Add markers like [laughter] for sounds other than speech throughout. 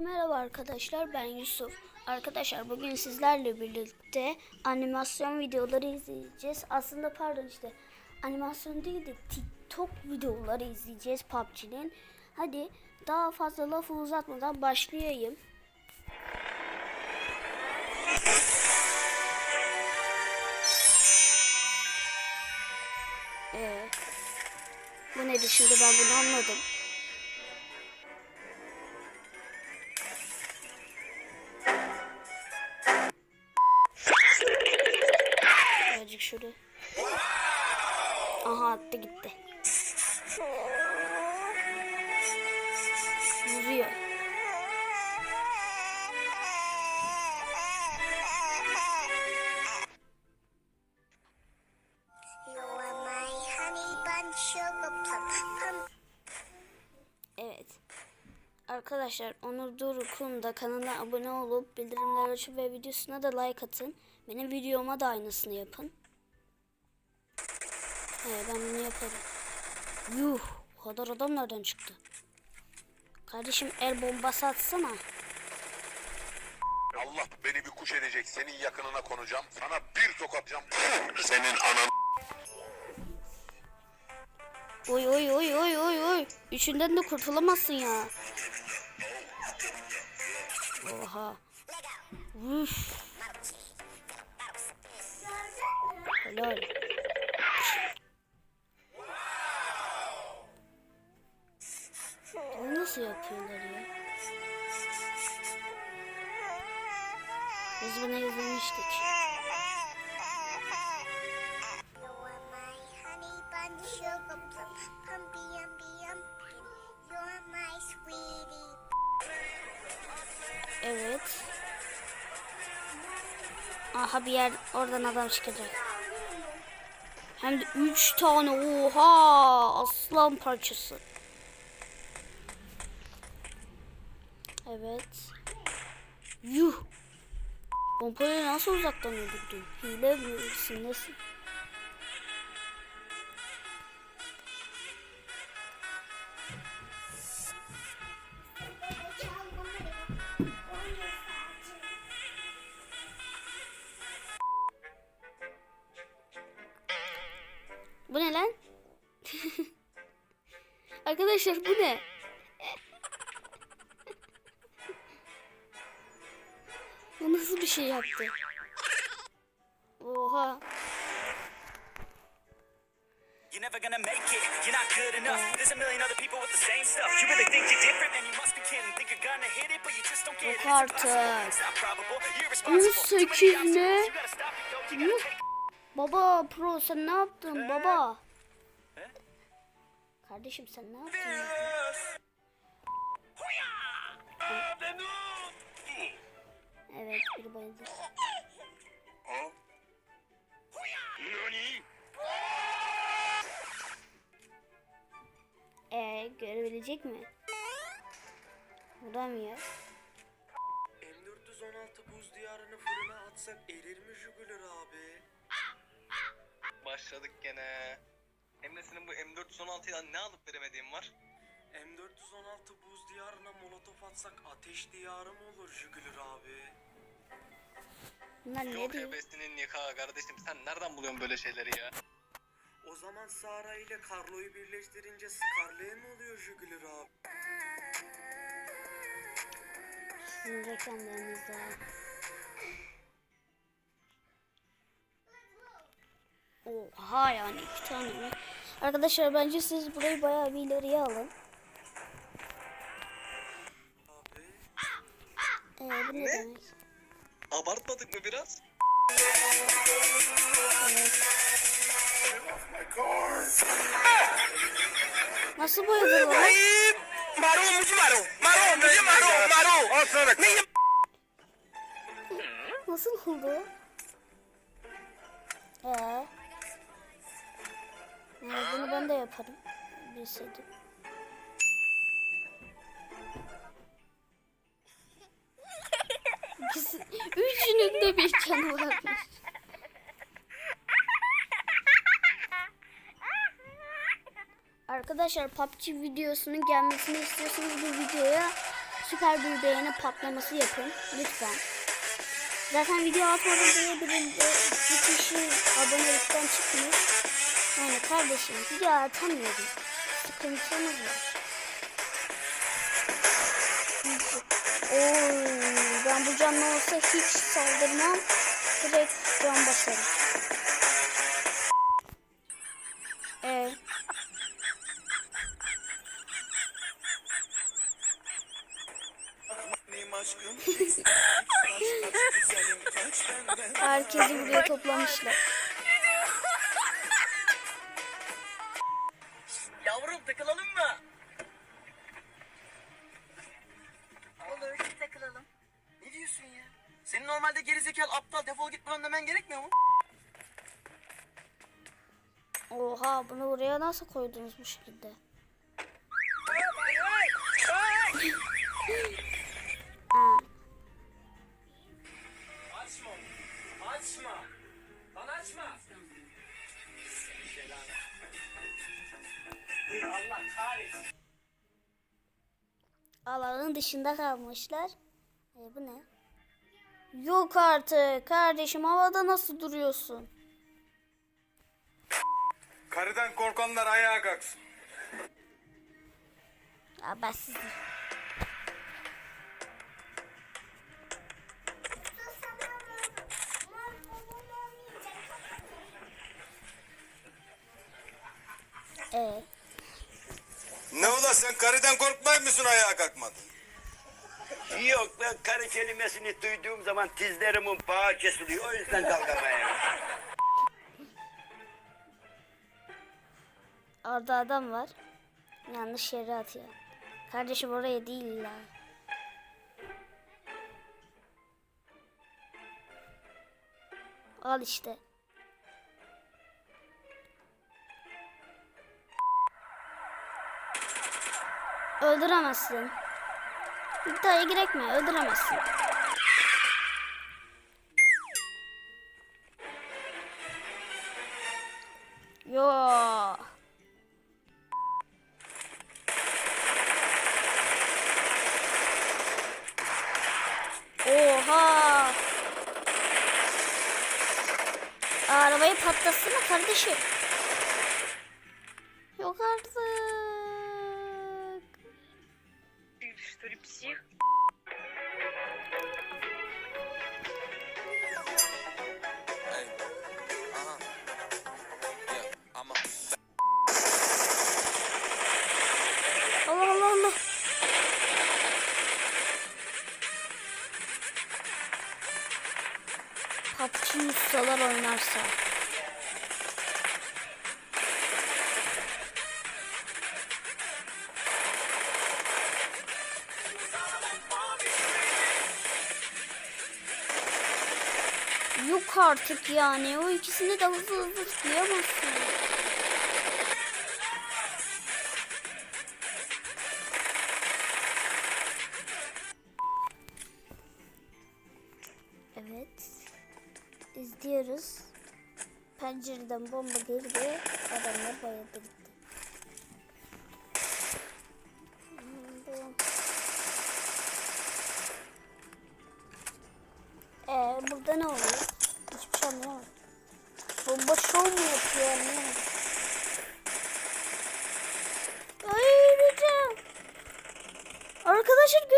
Merhaba arkadaşlar ben Yusuf. Arkadaşlar bugün sizlerle birlikte animasyon videoları izleyeceğiz. Aslında pardon işte animasyon değil de TikTok videoları izleyeceğiz PUBG'nin. Hadi daha fazla lafı uzatmadan başlayayım. Ee, bu nedir şimdi ben bunu anladım. Sugar plum plum. Evet. Arkadaşlar Onur Doruk'un da kanalına abone olup bildirimleri açıp ve videosuna da like atın. Benim videoma da aynısını yapın. Evet ben bunu yaparım. Yuh o kadar adam nereden çıktı? Kardeşim el bombası atsana. Allah beni bir kuş edecek. Senin yakınına konacağım. Sana bir tokatacağım. [laughs] Senin anan. Oy oy oy oy oy oy. Üçünden de kurtulamazsın ya. Oha. Uf. Helal. Nasıl yapıyorlar ya? Biz bunu izlemiştik. Evet. Aha bir yer oradan adam çıkacak. Hem de 3 tane oha aslan parçası. Evet. Yuh. Pompayı nasıl uzaktan öldürdün? Hile misin nesin? Bu ne lan? [laughs] Arkadaşlar bu ne? Bu nasıl bir şey yaptı? Oha. You're never gonna make it, you're not good enough. There's a million other people with the same stuff. You really think you're different, man, you must be kidding. Think you're gonna hit it, but you just don't get it. It's artık. impossible, it's not probable. You're irresponsible. Too 18 many obstacles, ne? Baba pro sen ne yaptın baba? Kardeşim sen ne yaptın? Evet biri bayıldı. Ee görebilecek mi? Vuramıyor. M416 buz diyarını fırına atsak erir mi Jugulur abi? Başladık gene. Hem de senin bu M416'ya ne alıp veremediğin var? M416 buz diyarına molotof atsak ateş diyarı mı olur Jugulur abi? Bunlar ne Yok diyor? hevesinin yıka kardeşim sen nereden buluyorsun böyle şeyleri ya? O zaman Sara ile Carlo'yu birleştirince Scarlet mi oluyor Jugulur abi? Sizin reklamlarınızda. Oha yani iki tane mi? Arkadaşlar bence siz burayı bayağı bir ileriye alın. Abi Ee, bu ne, Ne? demek? Abartmadık mı biraz? Nasıl boyadı lan? Maro, muzi maro. Maro, muzi maro, maro. Nasıl oldu? Ee, bunu ben de yaparım. Bilseydim. İkisi, üçünün de bir canı varmış. Arkadaşlar PUBG videosunun gelmesini istiyorsanız bu videoya süper bir beğeni patlaması yapın lütfen. Zaten video atmadım diye birinde bir kişi abonelikten çıkmış. Yani kardeşim video atamıyorum. Sıkıntımız var. Oo, ben bu canlı olsa hiç saldırmam. Direkt can basarım. Ee, [laughs] herkesi buraya toplamışlar. Oha bunu buraya nasıl koydunuz bu şekilde? [laughs] Ha, Açma. Açma. Alanın dışında kalmışlar. E, bu ne? Yok artık kardeşim havada nasıl duruyorsun? Karıdan korkanlar ayağa kalksın. Sizi. Ee, Ne ola sen karıdan korkmay mısın ayağa kalkmadın? Yok ben karı kelimesini duyduğum zaman dizlerimin bağı kesiliyor. O yüzden kalkamayayım. Orada adam var. Yanlış yere atıyor. Kardeşim oraya değil la. Al işte. Öldüremezsin. İddiaya girek mi? Öldüremezsin. Yo. Oha şey patlasın kardeşim? Yok artık. Allah Allah Allah. Patçı ustalar oynarsa. Yok artık yani. O ikisini de hızlı hızlı tıklayamazsın. Evet. İzliyoruz. Pencereden bomba girdi. Adamlar bayıldı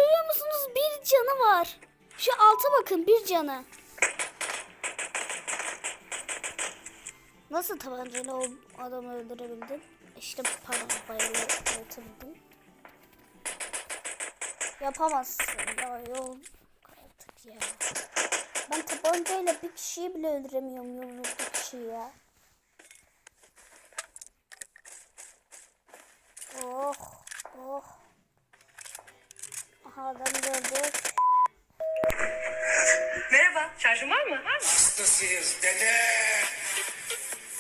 görüyor musunuz? Bir canı var. Şu alta bakın bir canı. Nasıl tabancayla o adamı öldürebildin? İşte pardon bayıltırdım. Yapamazsın ya yok artık ya. Ben tabancayla bir kişiyi bile öldüremiyorum yumruklu kişiyi ya. Oh oh. Aha adam gördük. Merhaba, şarjın var mı? Hastasıyız dede.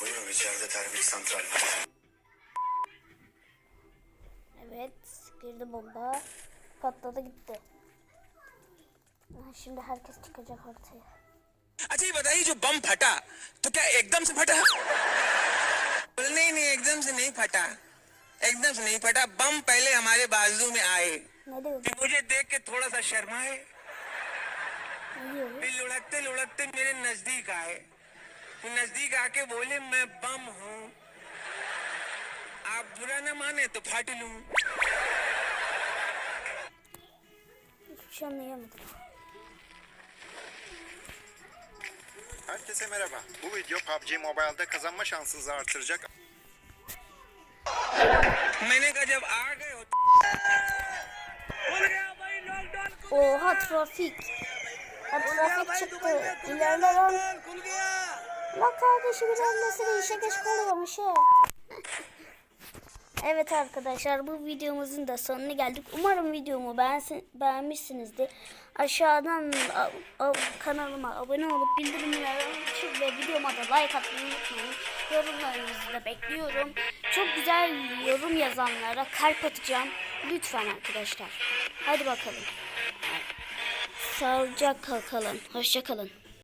Buyurun içeride termik santral. Evet girdi bomba. Patladı gitti. Şimdi herkes çıkacak ortaya. अच्छा ये बताइए जो बम फटा तो क्या एकदम से फटा नहीं नहीं एकदम से नहीं फटा एकदम से नहीं फटा बम पहले हमारे बाजू में आए? कि मुझे देख के थोड़ा सा शर्माए फिर लुढ़कते लुढ़कते मेरे नज़दीक आए नज़दीक आके बोले मैं बम हूँ आप बुरा न माने तो फाट लूँ. Herkese merhaba. Bu video PUBG Mobile'da kazanma şansınızı artıracak मैंने कहा जब आ गए हो Oha trafik. Ha, trafik çıktı. İlerle lan. Lan kardeşim ilerlesene işe geç kalıyormuş he. [laughs] Evet arkadaşlar bu videomuzun da sonuna geldik. Umarım videomu beğensin, beğenmişsinizdir. Aşağıdan kanalıma abone olup bildirimleri açıp ve videoma da like atmayı unutmayın. Yorumlarınızı da bekliyorum. Çok güzel yorum yazanlara kalp atacağım. Lütfen arkadaşlar. Hadi bakalım. Sağlıcakla kalın. Hoşça kalın.